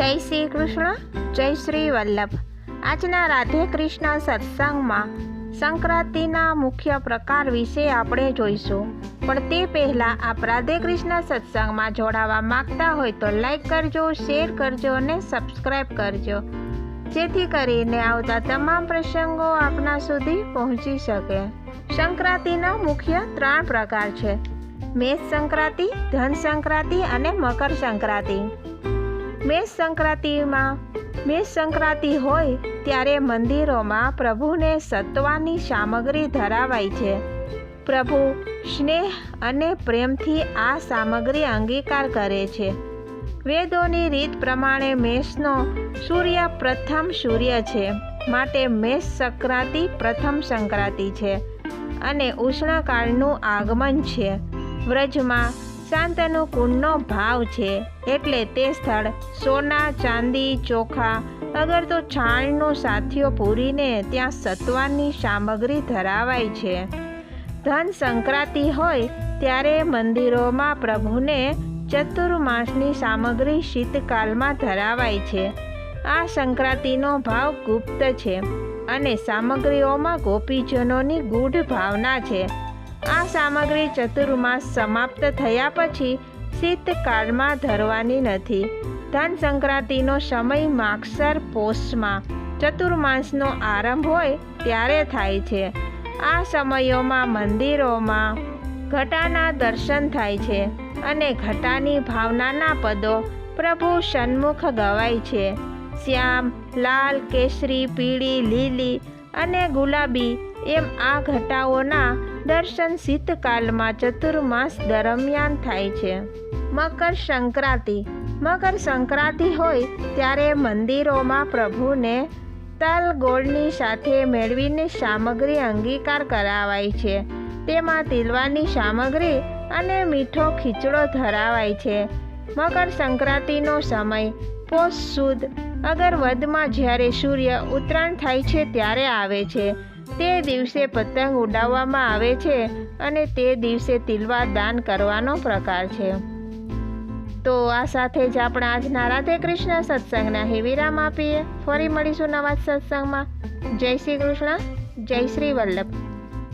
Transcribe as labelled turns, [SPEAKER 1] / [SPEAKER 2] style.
[SPEAKER 1] જય શ્રી કૃષ્ણ, જય શ્રી વલ્લભ. આજના રાધે કૃષ્ણ સત્સંગમાં સંક્રાંતિના મુખ્ય પ્રકાર વિશે આપણે જોઈશું. પણ તે પહેલાં આપ રાધે કૃષ્ણ સત્સંગમાં જોડાવા માંગતા હોય તો લાઈક કરજો, શેર કરજો અને સબસ્ક્રાઈબ કરજો. જેથી કરીને આવતા તમામ પ્રસંગો આપના સુધી પહોંચી શકે. સંક્રાંતિના મુખ્ય ત્રણ પ્રકાર છે. મેષ સંક્રાંતિ, ધન સંક્રાંતિ અને મકર સંક્રાંતિ. મેષ સંક્રાંતિમાં, મેષ સંક્રાંતિ હોય ત્યારે મંદિરોમાં પ્રભુને સત્વાની સામગ્રી ધરાવાય છે. પ્રભુ સ્નેહ અને પ્રેમથી આ સામગ્રી અંગીકાર કરે છે. વેદોની રીત પ્રમાણે મેષનો સૂર્ય પ્રથમ સૂર્ય છે, માટે મેષ સંક્રાંતિ પ્રથમ સંક્રાંતિ છે અને ઉષ્ણકાળનું આગમન છે. વ્રજમાં શાંતનુ કુંડનો ભાવ છે એટલે તે સ્થળ સોના, ચાંદી, ચોખા, અગર તો છાણનો સાથીઓ પૂરીને ત્યાં સત્વાની સામગ્રી ધરાવાય છે. ધન સંક્રાંતિ હોય ત્યારે મંદિરોમાં પ્રભુને ચતુર્માસની સામગ્રી શીતકાલમાં ધરાવાય છે. આ સંક્રાંતિનો ભાવ ગુપ્ત છે અને સામગ્રીઓમાં ગોપીજનોની ગૂઢ ભાવના છે. આ સામગ્રી ચતુર્માસ સમાપ્ત થયા પછી શીતકાળમાં ધરવાની નથી. ધન સંક્રાંતિનો સમય માગસર પોષમાં ચતુર્માસનો આરંભ હોય ત્યારે થાય છે. આ સમયોમાં મંદિરોમાં ઘટાના દર્શન થાય છે અને ઘટાની ભાવનાના પદો પ્રભુ સન્મુખ ગવાય છે. શ્યામ, લાલ, કેસરી, પીળી, લીલી અને ગુલાબી એમ આ ઘટાઓના દર્શન શીતકાલમાં ચતુર્માસ દરમિયાન થાય છે. મકર સંક્રાંતિ. મકર સંક્રાંતિ હોય ત્યારે મંદિરોમાં પ્રભુને તલ ગોળની સાથે મેળવીને સામગ્રી અંગીકાર કરાવાય છે. તેમાં તિલવાની સામગ્રી અને મીઠો ખીચડો ધરાવાય છે. મકર સંક્રાંતિનો સમય. પોષ સુદ. અગર વધમાં જ્યારે સૂર્ય ઉત્તરાયણ થાય છે ત્યારે આવે છે. તે દિવસે પતંગ ઉડાવવામાં આવે છે અને તે દિવસે તિલવા દાન કરવાનો પ્રકાર છે. તો આ સાથે જ આપણા આજના રાધે કૃષ્ણ સત્સંગના વિરામ આપીએ. ફરી મળીશું નવા સત્સંગમાં. જય શ્રી કૃષ્ણ. જય શ્રી વલ્લભ.